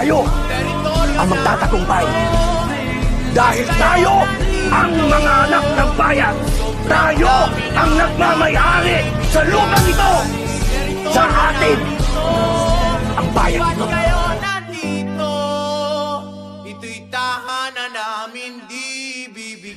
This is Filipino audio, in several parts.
tayo ang magtatagumpay. Dahil tayo ang mga anak ng bayan. Tayo ang nagmamayari sa lumang ito. Sa atin ang bayan ito.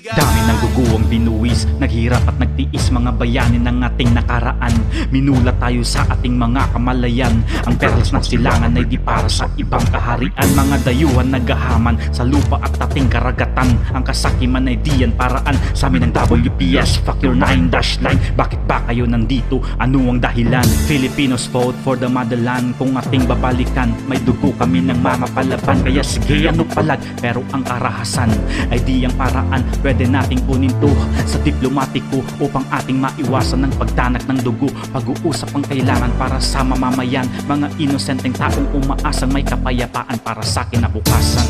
Dami ng duguang binuwis Naghirap at nagtiis mga bayani ng ating nakaraan Minulat tayo sa ating mga kamalayan Ang perlas ng silangan ay di para sa ibang kaharian Mga dayuhan naghahaman sa lupa at ating karagatan. Ang kasakiman ay diyan paraan. Sa amin ng WPS Fuck your 9-9 Bakit ba kayo nandito? Ano ang dahilan? Filipinos vote for the motherland. Kung ating babalikan May dugo kami ng mamapalaban Kaya sige ano palag? Pero ang karahasan ay di ang paraan. Pwede nating kunin to sa diplomatiko Upang ating maiwasan ng pagtanak ng dugo. Pag-uusap ang kailangan para sa mamamayan. Mga inosenteng taong umaasang may kapayapaan Para sa kinabukasan.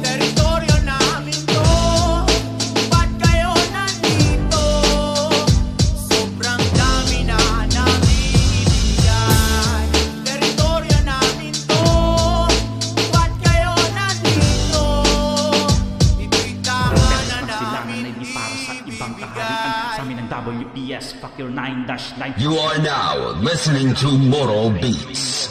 Teritoryo namin to Ba't kayo nandito? Sobrang dami na namin ibigay Teritoryo namin to Ba't kayo nandito? Ito'y tahanan namin di para sa ibang kaharian Sa amin ng WPS your 9-9 You are now listening to Moral Beats.